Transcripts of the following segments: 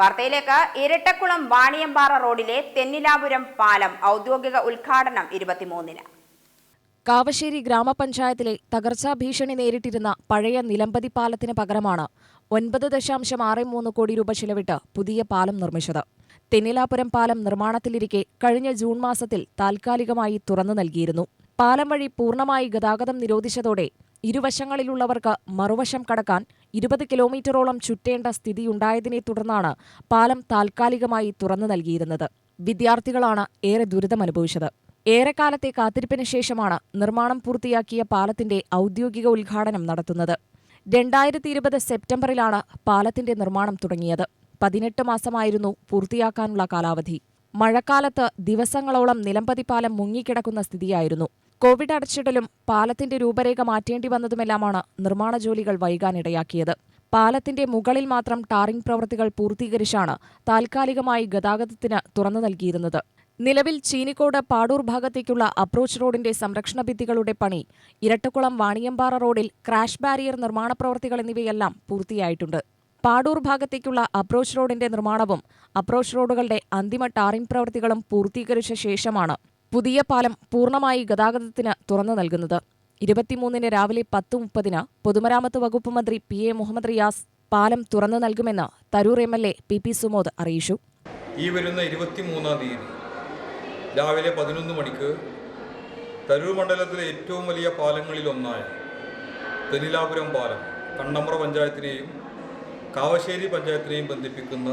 വാർത്തയിലേക്ക് ഇരട്ടക്കുളം വാണിയമ്പാറ റോഡിലെ തെന്നിലാപുരം പാലം ഔദ്യോഗിക ഉദ്ഘാടനം ഇരുപത്തിമൂന്നിന്. കാവശ്ശേരി ഗ്രാമപഞ്ചായത്തിലെ തകർച്ചാ ഭീഷണി നേരിട്ടിരുന്ന പഴയ നിലമ്പതി പാലത്തിന് പകരമാണ് ഒൻപത് ദശാംശം ആറ് മൂന്ന് കോടി രൂപ ചിലവിട്ട് പുതിയ പാലം നിർമ്മിച്ചത്. തെന്നിലാപുരം പാലം നിർമ്മാണത്തിലിരിക്കെ കഴിഞ്ഞ ജൂൺ മാസത്തിൽ താൽക്കാലികമായി തുറന്നു നൽകിയിരുന്നു. പാലം വഴി പൂർണമായി ഗതാഗതം നിരോധിച്ചതോടെ ഇരുവശങ്ങളിലുള്ളവർക്ക് മറുവശം കടക്കാൻ ഇരുപത് കിലോമീറ്ററോളം ചുറ്റേണ്ട സ്ഥിതിയുണ്ടായതിനെ തുടർന്നാണ് പാലം താൽക്കാലികമായി തുറന്നു നൽകിയിരുന്നത്. വിദ്യാർത്ഥികളാണ് ഏറെ ദുരിതമനുഭവിച്ചത്. ഏറെക്കാലത്തെ കാത്തിരിപ്പിന് ശേഷമാണ് നിർമ്മാണം പൂർത്തിയാക്കിയ പാലത്തിന്റെ ഔദ്യോഗിക ഉദ്ഘാടനം നടത്തുന്നത്. രണ്ടായിരത്തി ഇരുപത് സെപ്റ്റംബറിലാണ് പാലത്തിന്റെ നിർമ്മാണം തുടങ്ങിയത്. പതിനെട്ട് മാസമായിരുന്നു പൂർത്തിയാക്കാനുള്ള കാലാവധി. മഴക്കാലത്ത് ദിവസങ്ങളോളം നിലമ്പതി പാലം മുങ്ങിക്കിടക്കുന്ന സ്ഥിതിയായിരുന്നു. കോവിഡ് അടച്ചിടലും പാലത്തിന്റെ രൂപരേഖ മാറ്റേണ്ടി വന്നതുമെല്ലാമാണ് നിർമ്മാണ ജോലികൾ വൈകാനിടയാക്കിയത്. പാലത്തിന്റെ മുകളിൽ മാത്രം ടാറിംഗ് പ്രവൃത്തികൾ പൂർത്തീകരിച്ചാണ് താൽക്കാലികമായി ഗതാഗതത്തിന് തുറന്നു നൽകിയിരുന്നത്. നിലവിൽ ചീനിക്കോട് പാടൂർ ഭാഗത്തേക്കുള്ള അപ്രോച്ച് റോഡിന്റെ സംരക്ഷണ ഭിത്തികളുടെ പണി ഇരട്ടക്കുളം വാണിയമ്പാറ റോഡിൽ ക്രാഷ് ബാരിയർ നിർമ്മാണ പ്രവൃത്തികൾ എന്നിവയെല്ലാം പൂർത്തിയായിട്ടുണ്ട്. പാടൂർ ഭാഗത്തേക്കുള്ള അപ്രോച്ച് റോഡിന്റെ നിർമ്മാണവും അപ്രോച്ച് റോഡുകളുടെ അന്തിമ ടാറിംഗ് പ്രവൃത്തികളും പൂർത്തീകരിച്ച ശേഷമാണ് പുതിയ പാലം പൂർണമായി ഗതാഗതത്തിന് തുറന്നു നൽകുന്നത്. ഇരുപത്തിമൂന്നിന് രാവിലെ പത്ത് മുപ്പതിന് പൊതുമരാമത്ത് വകുപ്പ് മന്ത്രി പി എ മുഹമ്മദ് റിയാസ് പാലം തുറന്നു നൽകുമെന്ന് Tarur M L A P P Sumod അറിയിച്ചു. ഈ വരുന്ന ഇരുപത്തിമൂന്നാം തീയതി രാവിലെ പതിനൊന്ന് മണിക്ക് തരൂർ മണ്ഡലത്തിലെ ഏറ്റവും വലിയ പാലങ്ങളിലൊന്നായ തെനിലാപുരം പാലം കണ്ണമ്പ്ര പഞ്ചായത്തിനെയും കാവശ്ശേരി പഞ്ചായത്തിനെയും ബന്ധിപ്പിക്കുന്ന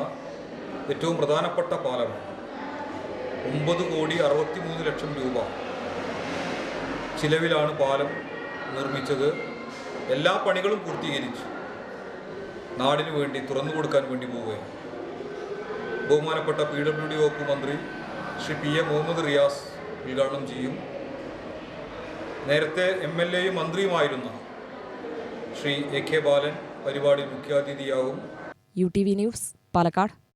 ഏറ്റവും പ്രധാനപ്പെട്ട പാലം ഒമ്പത് കോടി അറുപത്തിമൂന്ന് ലക്ഷം രൂപ ചിലവിലാണ് പാലം നിർമ്മിച്ചത്. എല്ലാ പണികളും പൂർത്തീകരിച്ചു നാടിനു വേണ്ടി തുറന്നു കൊടുക്കാൻ വേണ്ടി പോവുകയാണ്. ബഹുമാനപ്പെട്ട പി ഡബ്ല്യു ഡി വകുപ്പ് മന്ത്രി ശ്രീ പി എ മുഹമ്മദ് റിയാസ് ഉദ്ഘാടനം ചെയ്യും. നേരത്തെ എം എൽ എയും മന്ത്രിയുമായിരുന്ന ശ്രീ എ കെ ബാലൻ പരിപാടിയിൽ മുഖ്യാതിഥിയാവും. U T V news Palakkad.